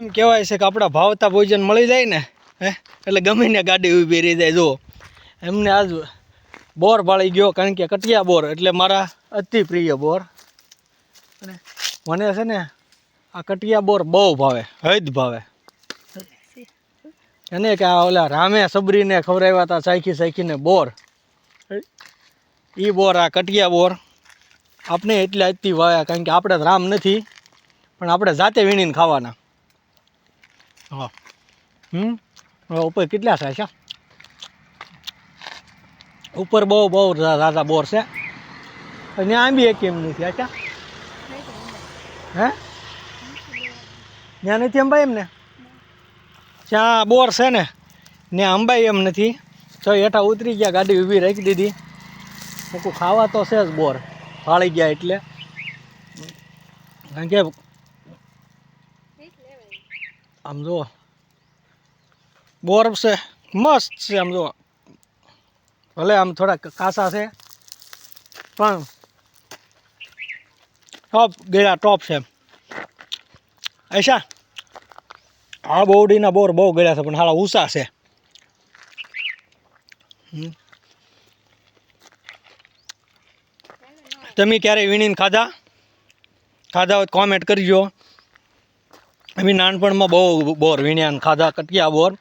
એમ કહેવાય છે કે આપણા ભાવતા ભોજન મળી જાય ને, હે? એટલે ગમે ને ગાડી ઊભી રહી જાય જો એમને આજ બોર ભાળી ગયો કારણ કે કટિયા બોર, એટલે મારા અતિ પ્રિય બોર. અને મને છે ને આ કટિયા બોર બહુ ભાવે, હદ ભાવે. એને કે આ ઓલા રામે સબરીને ખવડાવ્યા હતા સાયખી સાયખીને બોર. એ બોર આ કટિયા બોર. આપણે એટલે અતિ ભાવ્યા કારણ કે આપણે રામ નથી, પણ આપણે જાતે વીણીને ખાવાના. હા. હમ? ઉપર કેટલા થાય છે? ઉપર બહુ બહુ રાજા બોર છે. અને આંબી એક એમ નથી આચા હે? ત્યાં નથી અંબાઈ એમને? ત્યાં બોર છે ને ને અંબાઈ એમ નથી. તો હેઠા ઉતરી ગયા, ગાડી ઊભી રાખી દીધી. મૂકું ખાવા તો છે જ બોર. ફાળી ગયા એટલે. કારણ કે આમ જુઓ. બોર છે, મસ્ત છે આમ જુઓ. ભલે આમ થોડા કાસા છે, પણ ટોપ ગયા ટોપ છે એશા આ બોવડીના બોર બહુ ગયા છે, પણ હાલા ઊંચા છે. તમે ક્યારેય વીણીને ખાધા? ખાધા હોય કોમેન્ટ કરજો અમે નાનપણમાં બહુ બોર વીણ્યા ને ખાધા, કટિયા બોર.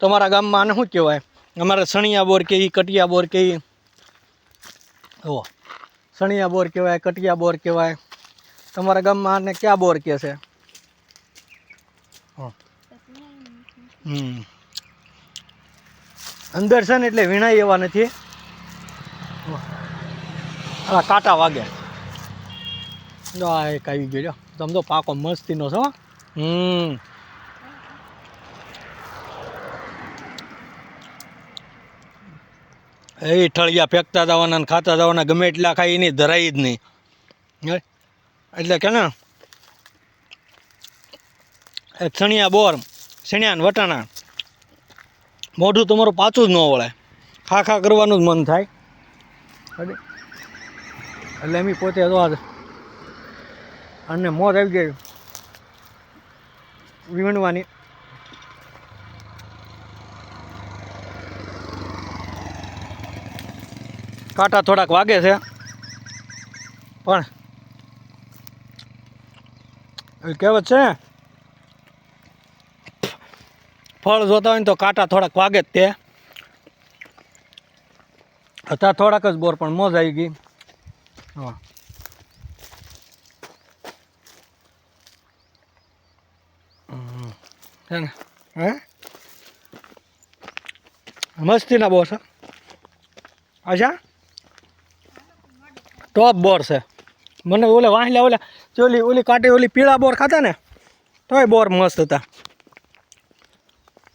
તમારા ગામમાં આને શું કહેવાય? અમારે સણિયા બોર કે કટિયા બોર કે ઈ. ઓ સણિયા બોર કહેવાય, કટિયા બોર કહેવાય. તમારા ગામમાં આને ક્યાં બોર કહે છે. હમ. અંદર છે ને એટલે વીણાય એવા નથી. કાંટા વાગે. જો આ એક આવી ગયો તમ તો પાકો મસ્તીનો છો. હમ. એ ઠળિયા ફેંકતા જવાના ને ખાતા જવાના, ગમે એટલા ખાઈ એની ધરાય જ નહીં? એટલે કે ને છણિયા બોર સણિયા ને વટાણા. મોઢું તમારું પાછું જ ન વળે. ખા ખા કરવાનું જ મન થાય. એટલે એમ પોતે તો અને મોત આવી ગઈ. વીણવાની કાંટા થોડાક વાગે છે. પણ કહેવત છે ફળ જોતા હોય ને તો કાંટા થોડાક વાગે જ તે. હતા થોડાક જ બોર, પણ મોજ આવી ગઈ. હા હમ. છે ને હે? મસ્તીના બોર છે. અચ્છા ટોપ બોર છે. મને ઓલે વાંહલા ઓલા ચોલી ઓલી કાંટે ઓલી પીળા બોર ખાતા ને, તોય બોર મસ્ત હતા.